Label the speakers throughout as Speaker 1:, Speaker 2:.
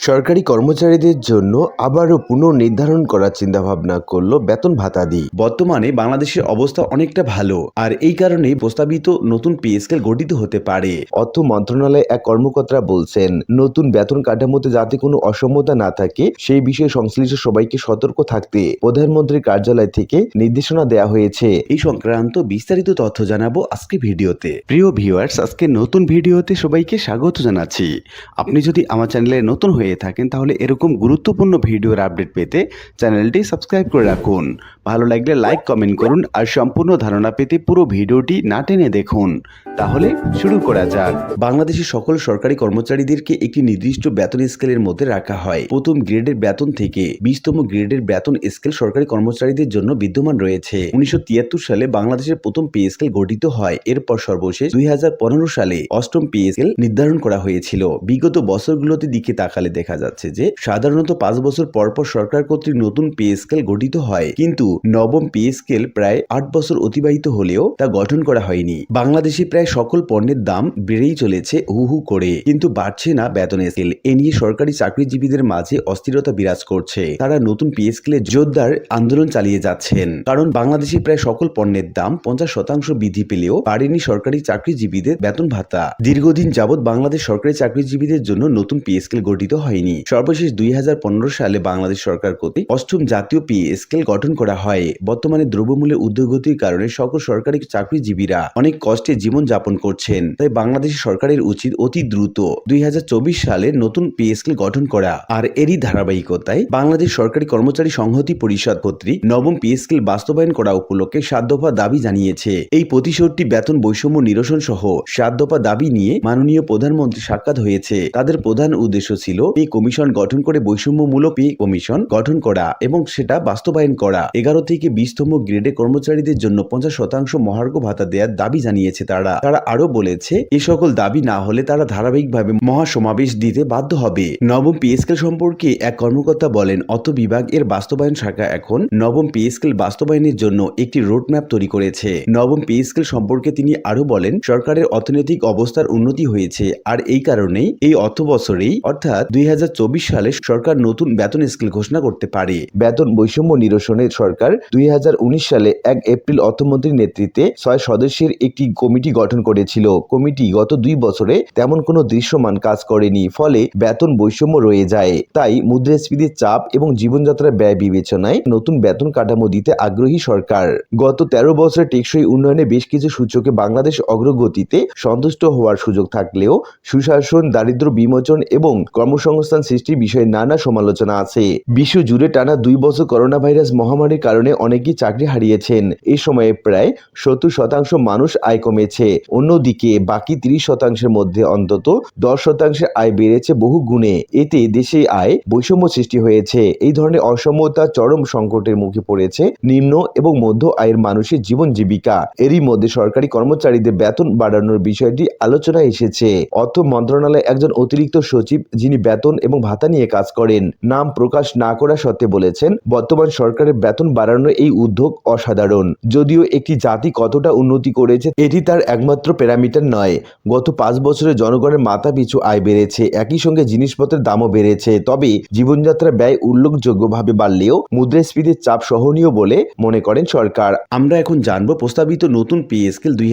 Speaker 1: সরকারি কর্মচারীদের জন্য আবারও পুনর্নির্ধারণ করার চিন্তাভাবনা করল বেতন ভাতা দি বর্তমানে বাংলাদেশের অবস্থা অনেকটা ভালো আর এই কারণেই প্রস্তাবিত নতুন পে স্কেল গঠিত হতে পারে। অর্থ মন্ত্রণালয়ে এক কর্মকর্তা বলছেন নতুন বেতন কাঠামোতে যাতে কোনো অসমতা না থাকে সেই বিষয়ে সংশ্লিষ্ট সবাইকে সতর্ক থাকতে প্রধানমন্ত্রীর কার্যালয় থেকে নির্দেশনা দেওয়া হয়েছে। এই সংক্রান্ত বিস্তারিত তথ্য জানাব আজকে ভিডিওতে। প্রিয় ভিউয়ার্স আজকে নতুন ভিডিওতে সবাইকে স্বাগত জানাচ্ছি। আপনি যদি আমার চ্যানেলে নতুন হয়ে থাকেন, তাহলে এরকম গুরুত্বপূর্ণ ভিডিওর আপডেট পেতে চ্যানেলটি সাবস্ক্রাইব করে রাখুন। ভালো লাগলে লাইক, কমেন্ট করুন আর সম্পূর্ণ ধারণা পেতে পুরো ভিডিওটি না টেনে দেখুন। তাহলে শুরু করা যাক। বাংলাদেশের সকল সরকারি কর্মচারীদেরকে একটি নির্দিষ্ট বেতন স্কেলের মধ্যে রাখা হয়। প্রথম গ্রেডের বেতন থেকে বিশতম গ্রেডের বেতন স্কেল সরকারি কর্মচারীদের জন্য বিদ্যমান রয়েছে। উনিশশো তিয়াত্তর সালে বাংলাদেশের প্রথম পে স্কেল গঠিত হয়। এরপর সর্বশেষ দুই হাজার পনেরো সালে অষ্টম পে স্কেল নির্ধারণ করা হয়েছিল। বিগত বছরগুলোতে দিকে তাকালে দেখা যাচ্ছে যে সাধারণত পাঁচ বছর পর পর সরকার কর্তৃক নতুন পে স্কেল গঠিত হয়। কিন্তু নবম পে স্কেল প্রায় আট বছর অতিবাহিত হলেও তা গঠন করা হয়নি। বাংলাদেশে প্রায় সকল পণ্যের দাম বেড়েই চলেছে হু হু করে। কিন্তু বাড়ছে না বেতন স্কেল। এ নিয়ে সরকারি চাকরিজীবীদের মাঝে অস্থিরতা বিরাজ করছে। তারা নতুন পে স্কেলে জোরদার আন্দোলন চালিয়ে যাচ্ছেন। কারণ বাংলাদেশে প্রায় সকল পণ্যের দাম পঞ্চাশ শতাংশ বৃদ্ধি পেলেও পারেনি সরকারি চাকরিজীবীদের বেতন ভাতা। দীর্ঘদিন যাবৎ বাংলাদেশ সরকারি চাকরিজীবীদের জন্য নতুন পে স্কেল গঠিত হয়নি সর্বশেষ দুই হাজার পনেরো সালে বাংলাদেশ সরকার কর্তৃক অষ্টম জাতীয় পে স্কেল গঠন করা হয়। বর্তমানে দ্রব্যমূল্যের ঊর্ধ্বগতির কারণে সকল সরকারি চাকরিজীবীরা অনেক কষ্টে জীবন যাপন করছেন। তাই বাংলাদেশ সরকারের উচিত অতি দ্রুত দুই সালে নতুন পে স্কেল গঠন করা। আর এরই ধারাবাহিকতায় বাংলাদেশ সরকারি কর্মচারী সংহতি পরিষদ কর্তৃক নবম পে স্কেল বাস্তবায়ন করা উপলক্ষে সাত দফা দাবি জানিয়েছে। এই প্রতিশোধটি বেতন বৈষম্য নিরসন সহ সাত দফা দাবি নিয়ে মাননীয় প্রধানমন্ত্রী সাক্ষাৎ হয়েছে। তাদের প্রধান উদ্দেশ্য ছিল পে কমিশন গঠন করে বৈষম্যমূলক কমিশন গঠন করা এবং সেটা বাস্তবায়ন করা। এগারো থেকে বিশতম গ্রেডে কর্মচারীদের জন্য পঞ্চাশ শতাংশ মহার্ঘ ভাতা দেওয়ার দাবি জানিয়েছে তারা। তারা আরও বলেছে, এ সকল দাবি না হলে তারা ধারাবাহিকভাবে মহাসমাবেশ দিতে বাধ্য হবে। নবম পে স্কেল সম্পর্কে এক কর্মকর্তা বলেন, অর্থ বিভাগ এর বাস্তবায়ন শাখা এখন নবম পে স্কেল বাস্তবায়নের জন্য একটি রোডম্যাপ তৈরি করেছে। নবম পে স্কেল সম্পর্কে তিনি আরও বলেন, সরকারের অর্থনৈতিক অবস্থার উন্নতি হয়েছে, আর এই কারণেই এই অর্থ বছরেই অর্থাৎ দুই সালে সরকার নতুন বেতন স্কেল ঘোষণা করতে পারে। বেতন বৈষম্য নিরসনে সরকার দুই হাজার উনিশ সালে এক এপ্রিল অর্থমন্ত্রীর নেতৃত্বে ছয় সদস্যের একটি কমিটি গঠন করেছিল। কমিটি গত দুই বছরে তেমন কোনো দৃশ্যমান কাজ করেনি, ফলে বেতন বৈষম্য রয়ে যায়। তাই মুদ্রাস্ফীতির চাপ এবং জীবনযাত্রার ব্যয় বিবেচনায় নতুন বেতন কাঠামো দিতে আগ্রহী সরকার। গত তেরো বছরে টেকসই উন্নয়নে বেশ কিছু সূচকে বাংলাদেশ অগ্রগতিতে সন্তুষ্ট হওয়ার সুযোগ থাকলেও সুশাসন দারিদ্র বিমোচন এবং কর্মসংস্থান সৃষ্টির বিষয়ে নানা সমালোচনা আছে। বিশ্ব জুড়ে টানা দুই বছর করোনা ভাইরাস মহামারীর কারণে অনেকেই চাকরি হারিয়েছেন। এই সময়ে প্রায় সত্তর শতাংশ মানুষ আয় কমেছে। অন্যদিকে বাকি তিরিশ শতাংশের মধ্যে অন্তত দশ শতাংশের আয় বেড়েছে বহু গুণে। এতে দেশে আয় বৈষম্য সৃষ্টি হয়েছে। এই ধরনের অসমতা চরম সংকটের মুখে পড়েছে। নিম্ন এবং মধ্য আয়ের মানুষের জীবন জীবিকা। এরই মধ্যে সরকারি কর্মচারীদের বেতন বাড়ানোর বিষয়টি আলোচনায় এসেছে। অর্থ মন্ত্রণালয়ে একজন অতিরিক্ত সচিব, যিনি বেতন এবং ভাতা নিয়ে কাজ করেন। নাম প্রকাশ না করা সত্ত্বে বলেছেন, বর্তমান সরকারের বেতন বাড়ানোর এই উদ্যোগ অসাধারণ। যদিও একটি জাতি কতটা উন্নতি করেছে, এটি তার একমাত্র প্যারামিটার নয়। গত পাঁচ বছরে জনগণের মাথা পিছু আয় বেড়েছে, একই সঙ্গে জিনিসপত্রের দামও বেড়েছে। তবে জীবনযাত্রা ব্যয় উল্লেখযোগ্যভাবে বাড়লেও মুদ্রাস্ফীতির চাপ সহনীয় বলে মনে করেন সরকার। আমরা এখন জানব প্রস্তাবিত নতুন পে স্কেল দুই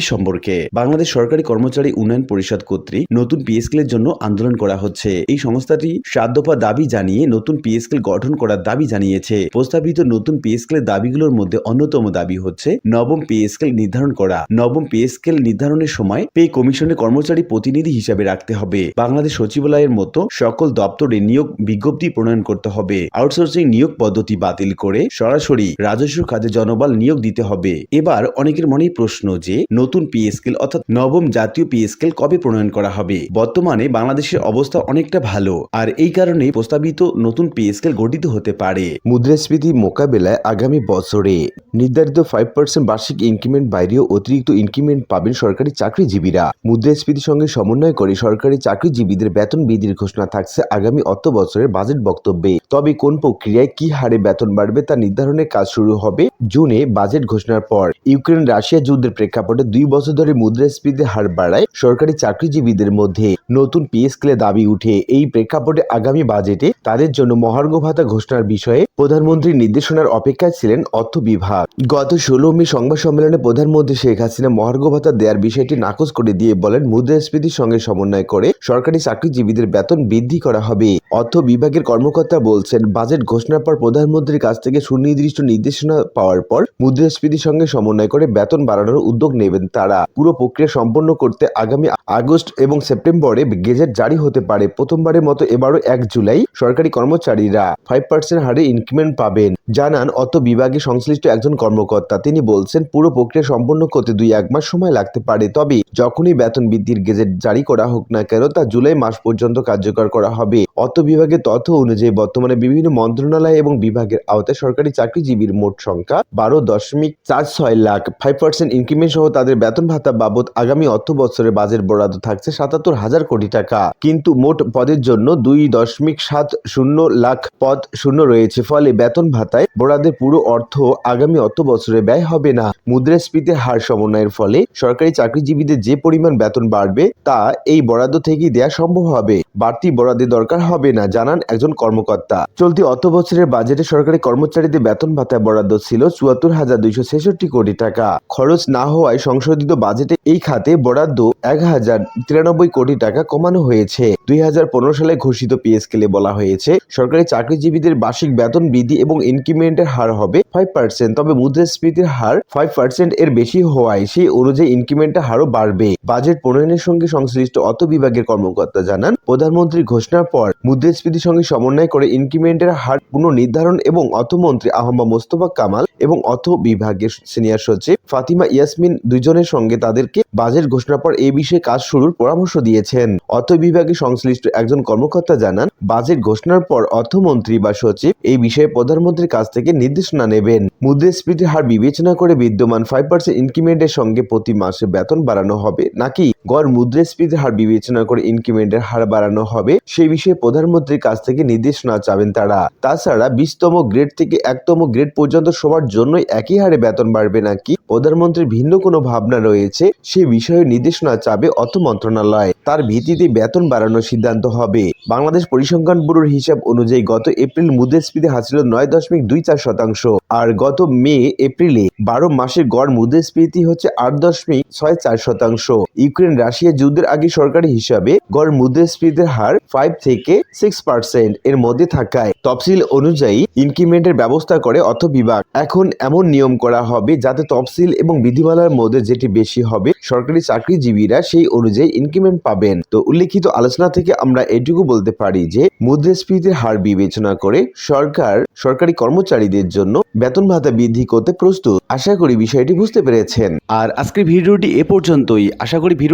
Speaker 1: সম্পর্কে। বাংলাদেশ সরকারি কর্মচারী উন্নয়ন পরিষদ কর্তৃক নতুন পে স্কেলের জন্য আন্দোলন করা হচ্ছে। এই সংস্থাটি সাত দাবি জানিয়ে নতুন পিএসকেল গঠন করার দাবি জানিয়েছে। প্রস্তাবিত নতুন পে স্কেলের দাবিগুলোর মধ্যে অন্যতম দাবি হচ্ছে নবম পিএসকেল নির্ধারণ করা। নবম পিএসকেল নির্ধারণের সময় পে কমিশনের কর্মচারী প্রতিনিধি হিসাবে রাখতে হবে। বাংলাদেশ সচিবালয়ের মতো সকল দপ্তরে নিয়োগ বিজ্ঞপ্তি প্রণয়ন করতে হবে। আউটসোর্সিং নিয়োগ পদ্ধতি বাতিল করে সরাসরি রাজস্ব খাতে জনবল নিয়োগ দিতে হবে। এবার অনেকের মনেই প্রশ্ন যে নতুন পে স্কেল অর্থাৎ নবম জাতীয় পে স্কেল কবে প্রণয়ন করা হবে? বর্তমানে বাংলাদেশের অবস্থা অনেকটা ভালো। আর এই কারণে প্রস্তাবিত নতুন পে স্কেল গঠিত হতে পারে। মুদ্রাস্ফীতি মোকাবেলায় আগামী বছরে নির্ধারিত ফাইভ পার্সেন্ট বার্ষিক ইনক্রিমেন্ট বাইরেও অতিরিক্ত ইনক্রিমেন্ট পাবেন সরকারি চাকরিজীবীরা। মুদ্রাস্ফীতির সঙ্গে সমন্বয় করে সরকারি চাকরিজীবীদের বেতন বৃদ্ধির ঘোষণা থাকছে আগামী অর্থ বছরের বাজেট বক্তব্যে। তবে কোন প্রক্রিয়ায় কি হারে বেতন বাড়বে তা নির্ধারণের কাজ শুরু হবে জুনে বাজেট ঘোষণার পর। ইউক্রেন রাশিয়া যুদ্ধের প্রেক্ষাপটে দুই বছর ধরে মুদ্রাস্ফীতির হার বাড়ায় সরকারি চাকরিজীবীদের মধ্যে নতুন পে স্কেলে দাবি উঠে এই প্রেক্ষাপটে আগামী বাজেটে তাদের জন্য মহার্ঘ ভাতা ঘোষণার বিষয়ে প্রধানমন্ত্রীর নির্দেশনার অপেক্ষায় ছিলেন অর্থ বিভাগ। গত ষোলো মে সংবাদ সম্মেলনে প্রধানমন্ত্রী শেখ হাসিনা মহার্ঘ ভাতা দেওয়ার বিষয়টি নাকচ করে দিয়ে বলেন, মুদ্রাস্ফীতির সঙ্গে সমন্বয় করে সরকারি চাকরিজীবীদের বেতন বৃদ্ধি করা হবে। অর্থ বিভাগের কর্মকর্তা বলছেন, বাজেট ঘোষণার পর প্রধানমন্ত্রীর কাছ থেকে সুনির্দিষ্ট নির্দেশনা পাওয়ার পর মুদ্রাস্ফীতির সঙ্গে সমন্বয় করে বেতন বাড়ানোর উদ্যোগ নেবেন তারা। পুরো প্রক্রিয়া সম্পন্ন করতে আগামী আগস্ট এবং সেপ্টেম্বরে গেজেট জারি হতে পারে। প্রথমবারের মতো এবারও এক জুলাই সরকারি কর্মচারীরা ফাইভ পার্সেন্ট হারে ইনক্রিমেন্ট পাবেন। জানান, অর্থ বিভাগে সংশ্লিষ্ট একজন কর্মকর্তা। তিনি বলছেন, পুরো প্রক্রিয়া সম্পন্ন করতে দুই এক মাস সময় লাগতে পারে। তবে যখনই বেতন বৃদ্ধির গেজেট জারি করা হোক না কেন, তা জুলাই মাস পর্যন্ত কার্যকর করা হবে। অর্থ বিভাগের তথ্য অনুযায়ী, বর্তমানে বিভিন্ন মন্ত্রণালয় এবং বিভাগের আওতায় সরকারি চাকরিজীবীর মোট সংখ্যা বারো দশমিক চার ছয় লাখ। ফাইভ পার্সেন্ট ইনক্রিমেন্ট সহ তাদের বেতন ভাতা বাবদ আগামী অর্থ বছরে বাজেট বরাদ্দ থাকছে সাতাত্তর হাজার কোটি টাকা। কিন্তু মোট পদের জন্য দুই দশমিক সাত শূন্য লাখ পদ শূন্য রয়েছে। ফলে বেতন ভাতায় বরাদ্দের পুরো অর্থ আগামী অর্থ বছরে ব্যয় হবে না। মুদ্রাস্ফীতির হার সমন্বয়ের ফলে সরকারি চাকরিজীবীদের যে পরিমাণ বেতন বাড়বে, তা এই বরাদ্দ থেকেই দেওয়া সম্ভব হবে। বাড়তি বরাদ্দের দরকার হবে না, জানান একজন কর্মকর্তা। চলতি অর্থ বছরের বাজেটে সরকারি কর্মচারীদের বেতন ভাতায় বরাদ্দ ছিল চুয়াত্তর হাজার দুইশো ছেষট্টি কোটি টাকা। খরচ না হওয়ায় সংশোধিত বাজেটে এই খাতে বরাদ্দ এক হাজার তিরানব্বই কোটি টাকা কমানো হয়েছে। দুই হাজার পনেরো সালে ঘোষিত পে স্কেলে বলা হয়েছে, সরকারি চাকরিজীবীদের বার্ষিক বেতন বৃদ্ধি এবং ইনক্রিমেন্টের হার হবে ফাইভ পার্সেন্ট তবে মুদ্রাস্ফীতির হার ফাইভ পার্সেন্ট এর বেশি হওয়ায় সেই অনুযায়ী ইনক্রিমেন্টের হারও বাড়বে। বাজেট প্রণয়নের সঙ্গে সংশ্লিষ্ট অর্থ বিভাগের কর্মকর্তা জানান, প্রধানমন্ত্রীর ঘোষণার পর মুদ্রাস্ফীতির সঙ্গে সমন্বয় করে ইনক্রিমেন্টের হার পুনর্নির্ধারণ এবং অর্থমন্ত্রী আহমদ মোস্তফা কামাল এবং অর্থ বিভাগের সিনিয়র সচিব ফাতিমা ইয়াসমিন দুজনের সঙ্গে তাদেরকে বাজেট ঘোষণার পর এ বিষয়ে কাজ শুরুর পরামর্শ দিয়েছেন। অর্থ বিভাগে সংশ্লিষ্ট একজন কর্মকর্তা জানান, বাজেট ঘোষণার পর অর্থমন্ত্রী বা সচিব এই বিষয়ে প্রধানমন্ত্রীর কাছ থেকে নির্দেশনা নেবেন। মুদ্রাস্ফীতির হার বিবেচনা করে বিদ্যমান ফাইভ পার্সেন্ট ইনক্রিমেন্টের সঙ্গে প্রতি মাসে বেতন বাড়ানো হবে নাকি গড় মুদ্রাস্ফীতির হার বিবেচনা করে ইনক্রিমেন্টের হার বাড়ানো হবে, সেই বিষয়ে প্রধানমন্ত্রীর কাছ থেকে নির্দেশনা চাবেন তারা। তাছাড়া বিশতম গ্রেড থেকে একতম গ্রেড পর্যন্ত সবার জন্যই একই হারে বেতন বাড়বে নাকি? প্রধানমন্ত্রীর ভিন্ন কোনো ভাবনা রয়েছে? সে বিষয়ে নির্দেশনা চাবে অর্থ মন্ত্রণালয়। তার ভিত্তিতে বেতন বাড়ানোর সিদ্ধান্ত হবে। বাংলাদেশ পরিসংখ্যান ব্যুরোর হিসাব অনুযায়ী গত এপ্রিল মুদ্রাস্ফীতি হাসিল নয় দশমিক দুই চার শতাংশ। আর গত মে এপ্রিলে বারো মাসের গড় মুদ্রাস্ফীতি হচ্ছে আট দশমিক ছয় চার শতাংশ। ইউক্রেন রাশিয়া যুদ্ধের আগে সরকারি হিসাবে গড় মুদ্রাস্ফীতির হার ফাইভ থেকে সিক্স পার্সেন্ট এর মধ্যে থাকায়। তফসিল অনুযায়ী ইনক্রিমেন্টের ব্যবস্থা করে অর্থ বিভাগ। এখন এমন নিয়ম করা হবে যাতে তফসিল এবং বিধিমালার মধ্যে যেটি বেশি হবে, সরকারি চাকরিজীবীরা সেই অনুযায়ী ইনক্রিমেন্ট পাবেন। তো উল্লেখিত আলোচনা থেকে আমরা এটুকু বলতে পারি যে, মুদ্রাস্ফীতির হার বিবেচনা করে সরকার সরকারি কর্মচারীদের জন্য বেতন ভাতা বৃদ্ধি করতে প্রস্তুত। আশা করি বিষয়টি বুঝতে পেরেছেন। আর আজকের ভিডিওটি এ পর্যন্তই। আশা করি